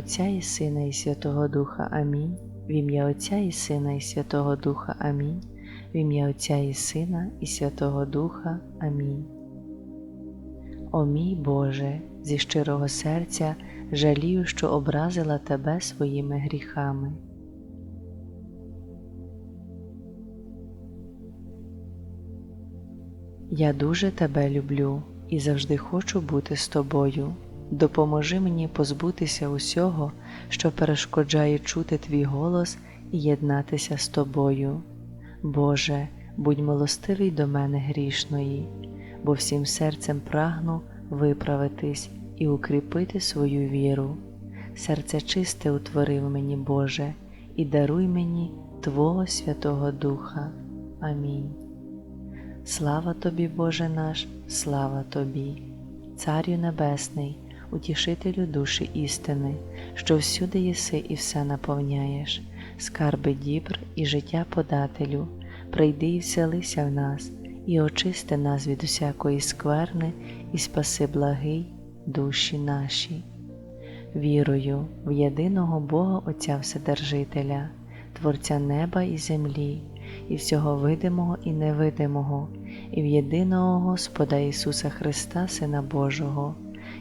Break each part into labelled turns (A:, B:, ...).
A: Отця і Сина, і Святого Духа. Амінь. В ім'я Отця і Сина, і Святого Духа. Амінь. В ім'я Отця і Сина, і Святого Духа. Амінь. О мій Боже, зі щирого серця жалію, що образила Тебе своїми гріхами. Я дуже тебе люблю і завжди хочу бути з тобою. Допоможи мені позбутися усього, що перешкоджає чути твій голос і єднатися з тобою. Боже, будь милостивий до мене грішної, бо всім серцем прагну виправитись і укріпити свою віру. Серце чисте утворив мені, Боже, і даруй мені Твого Святого Духа. Амінь. Слава тобі, Боже наш, слава тобі, Царю Небесний, утішителю душі істини, що всюди єси і все наповняєш, скарби дібр і життя подателю, прийди і вселися в нас, і очисти нас від усякої скверни, і спаси благий душі наші. Вірую в єдиного Бога Отця Вседержителя, Творця неба і землі, і всього видимого і невидимого, і в єдиного Господа Ісуса Христа, Сина Божого,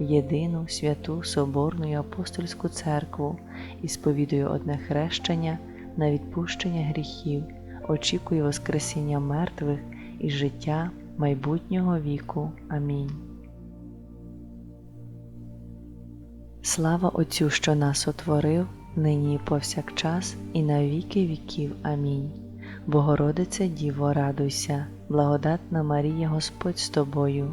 A: єдину святу Соборну і апостольську церкву і сповідує одне хрещення на відпущення гріхів, очікує Воскресіння мертвих і життя майбутнього віку. Амінь. Слава Отцю, що нас отворив, нині і повсякчас, і на віки віків. Амінь. Богородице Діво, радуйся, благодатна Марія Господь з тобою,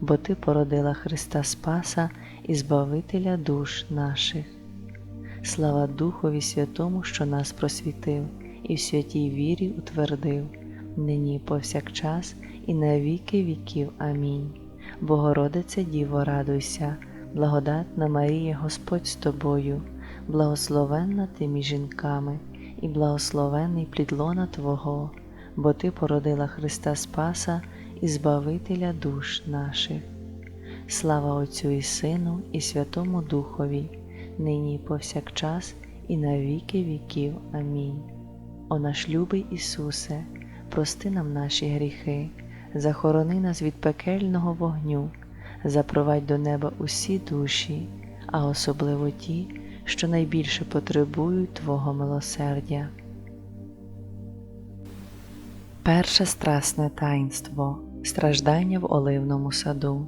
A: бо Ти породила Христа Спаса і Збавителя душ наших. Слава Духові Святому, що нас просвітив, і в святій вірі утвердив, нині повсякчас, і на віки віків. Амінь. Богородице Діво, радуйся благодатна Марія Господь з тобою, благословенна ти між жінками, і благословений плід лона Твого, бо Ти породила Христа Спаса і Збавителя душ наших. Слава Отцю і Сину, і Святому Духові, нині і повсякчас, і на віки віків. Амінь. О наш любий Ісусе, прости нам наші гріхи, захорони нас від пекельного вогню запровадь до неба усі душі, а особливо ті, що найбільше потребують Твого милосердя. Перше страсне таїнство страждання в оливному саду.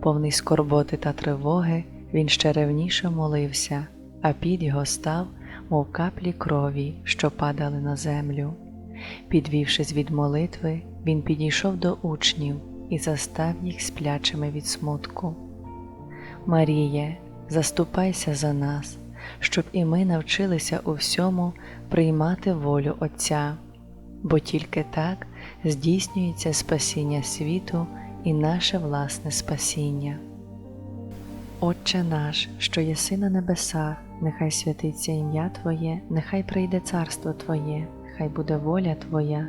A: Повний скорботи та тривоги, він ще ревніше молився, а під його став, мов каплі крові, що падали на землю. Підвівшись від молитви, він підійшов до учнів і застав їх сплячими від смутку. Маріє, заступайся за нас, щоб і ми навчилися у всьому приймати волю Отця, бо тільки так здійснюється спасіння світу і наше власне спасіння. Отче наш, що єси на небесах, нехай святиться ім'я Твоє, нехай прийде царство Твоє, хай буде воля Твоя,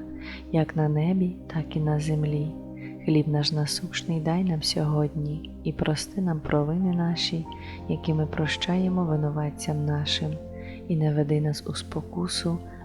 A: як на небі, так і на землі. Хліб наш насущний дай нам сьогодні і прости нам провини наші, які ми прощаємо винуватцям нашим, і не веди нас у спокусу,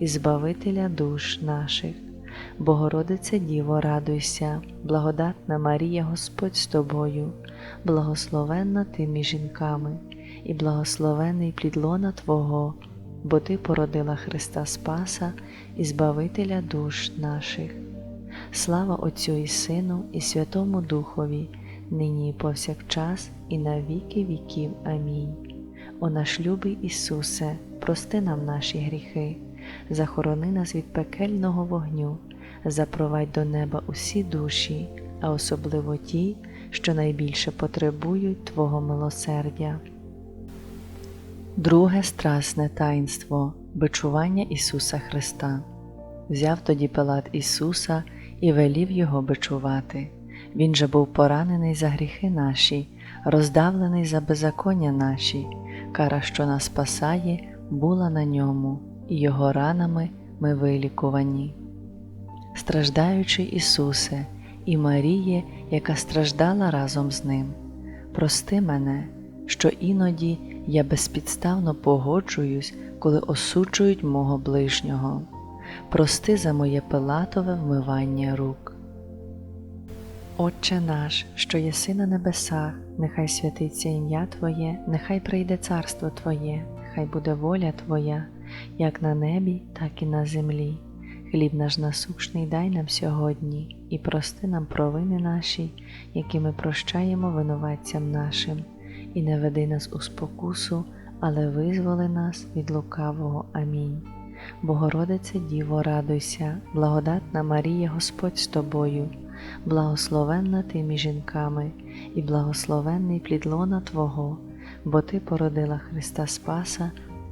A: і Збавителя душ наших. Богородице Діво, радуйся, благодатна Марія, Господь з тобою, благословенна ти між жінками, і благословений плід лона Твого, бо Ти породила Христа Спаса і Збавителя душ наших. Слава Отцю і Сину, і Святому Духові, нині і повсякчас, і на віки віків. Амінь. О наш любий Ісусе, прости нам наші гріхи, захорони нас від пекельного вогню, запровадь до неба усі душі, а особливо ті, що найбільше потребують Твого милосердя. Друге страсне таїнство бичування Ісуса Христа. Взяв тоді Пилат Ісуса і велів Його бичувати. Він же був поранений за гріхи наші, роздавлений за беззаконня наші, кара, що нас спасає, була на ньому, і Його ранами ми вилікувані. Страждаючи Ісусе, і Маріє, яка страждала разом з Ним, прости мене, що іноді я безпідставно погоджуюсь, коли осуджують мого ближнього. Прости за моє пилатове вмивання рук. Отче наш, що єси на небесах, нехай святиться ім'я Твоє, нехай прийде царство Твоє, нехай буде воля Твоя, як на небі, так і на землі. Хліб наш насущний дай нам сьогодні, і прости нам провини наші, які ми прощаємо винуватцям нашим, і не веди нас у спокусу, але визволи нас від лукавого. Амінь. Богородице Діво, радуйся, благодатна Марія, Господь з тобою, благословенна ти між жінками, і благословенний плід лона Твого, бо Ти породила Христа Спаса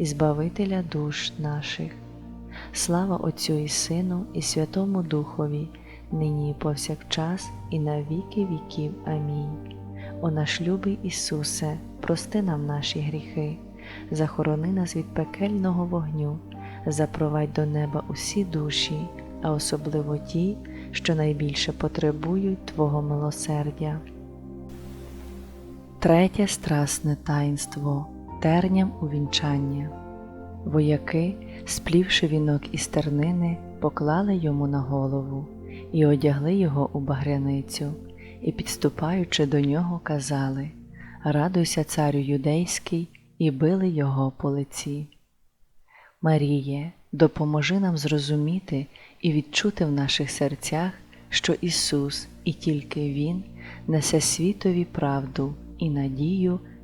A: і Збавителя душ наших. Слава Отцю і Сину, і Святому Духові, нині і повсякчас, і на віки віків. Амінь. О наш любий Ісусе, прости нам наші гріхи, захорони нас від пекельного вогню, запровадь до неба усі душі, а особливо ті, що найбільше потребують Твого милосердя. Третє страсне таїнство терням увінчання. Вояки, сплівши вінок із тернини, поклали йому на голову і одягли його у багряницю, і, підступаючи до нього, казали Радуйся, царю юдейський, і били його по лиці. Маріє, допоможи нам зрозуміти і відчути в наших серцях, що Ісус і тільки Він несе світові правду і надію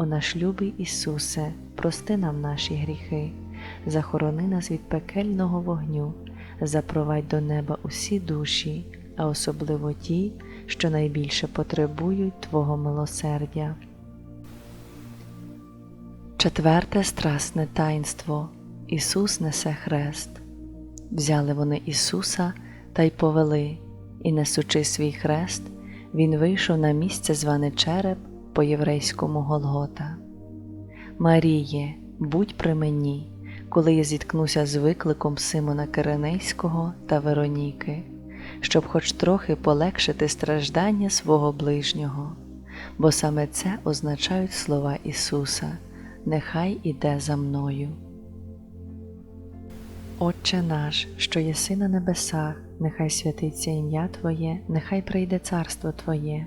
A: О наш любий Ісусе, прости нам наші гріхи, захорони нас від пекельного вогню, запровадь до неба усі душі, а особливо ті, що найбільше потребують Твого милосердя. Четверте страсне таїнство Ісус несе хрест. Взяли вони Ісуса та й повели, і, несучи свій хрест, Він вийшов на місце зване череп по єврейському Голгота. Маріє, будь при мені, коли я зіткнуся з викликом Симона Киренейського та Вероніки, щоб хоч трохи полегшити страждання свого ближнього, бо саме це означають слова Ісуса нехай іде за мною. Отче наш, що єси на небесах, нехай святиться ім'я Твоє, нехай прийде царство Твоє,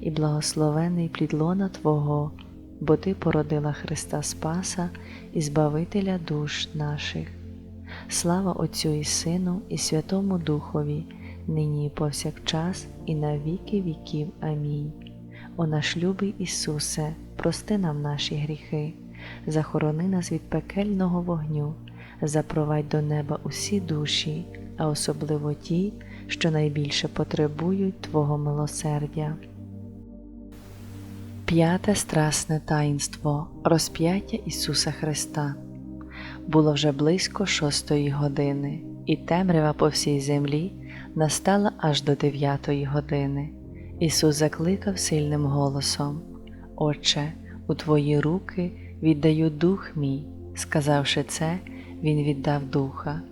A: і благословений плід лона Твого, бо Ти породила Христа Спаса і Збавителя душ наших. Слава Отцю і Сину, і Святому Духові, нині і повсякчас, і на віки віків. Амінь. О наш любий Ісусе, прости нам наші гріхи, захорони нас від пекельного вогню, запровадь до неба усі душі, а особливо ті, що найбільше потребують Твого милосердя. П'яте страсне таїнство розп'яття Ісуса Христа. Було вже близько шостої години, і темрява по всій землі настала аж до дев'ятої години. Ісус закликав сильним голосом: Отче, у Твої руки віддаю дух мій. Сказавши це, Він віддав духа.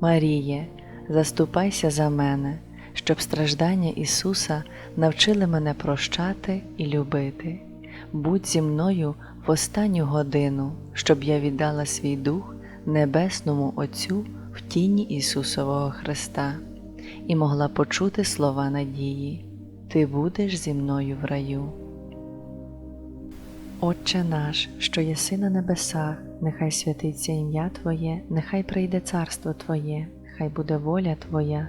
A: Маріє, заступайся за мене, щоб страждання Ісуса навчили мене прощати і любити. Будь зі мною в останню годину, щоб я віддала свій дух Небесному Отцю в тіні Ісусового Христа і могла почути слова надії Ти будеш зі мною в раю. Отче наш, що єси на небесах, нехай святиться ім'я Твоє, нехай прийде царство Твоє, хай буде воля Твоя,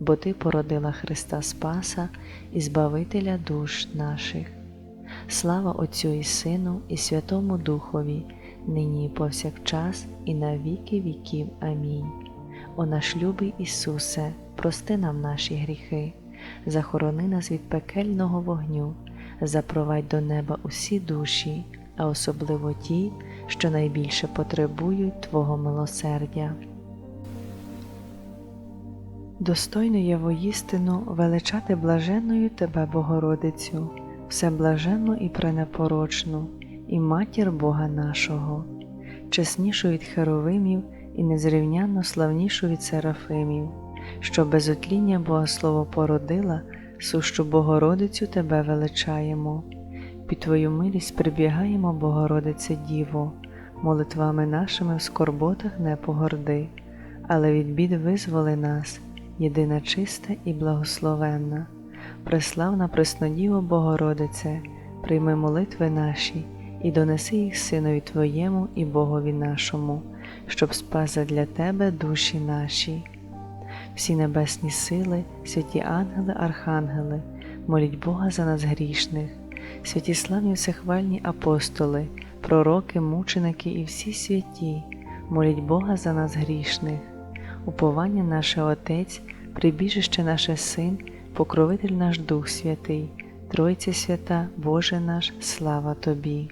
A: бо Ти породила Христа Спаса і Збавителя душ наших. Слава Отцю і Сину, і Святому Духові, нині і повсякчас, і на віки віків. Амінь. О наш любий Ісусе, прости нам наші гріхи, захорони нас від пекельного вогню, запровадь до неба усі душі, а особливо ті, що найбільше потребують Твого милосердя. Достойно є воістину величати блаженною Тебе, Богородицю, всеблаженну і пренепорочну, і матір Бога нашого, чеснішу від Херовимів і незрівнянно славнішу від Серафимів, що без отління Богослово породила, сущу Богородицю Тебе величаємо. Під Твою милість прибігаємо, Богородице Діво, молитвами нашими в скорботах не погорди, але від бід визволи нас, єдина чиста і благословенна, преславна Преснодіво Богородице, прийми молитви наші і донеси їх Синові Твоєму і Богові нашому, щоб спас для Тебе душі наші. Всі небесні сили, святі ангели, архангели, моліть Бога за нас грішних, святі славні всехвальні апостоли, пророки, мученики і всі святі, моліть Бога за нас грішних, уповання наше Отець, прибіжище наше Син, покровитель наш Дух Святий, Тройця свята, Боже наш, слава Тобі.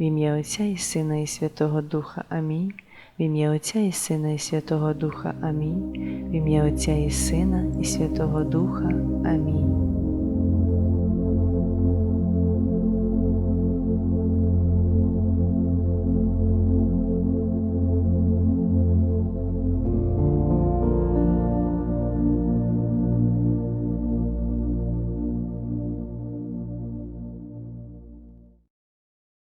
A: В ім'я Отця і Сина, і Святого Духа Амінь. В ім'я Отця і Сина, і Святого Духа Амінь. В ім'я Отця і Сина, і Святого Духа Амінь.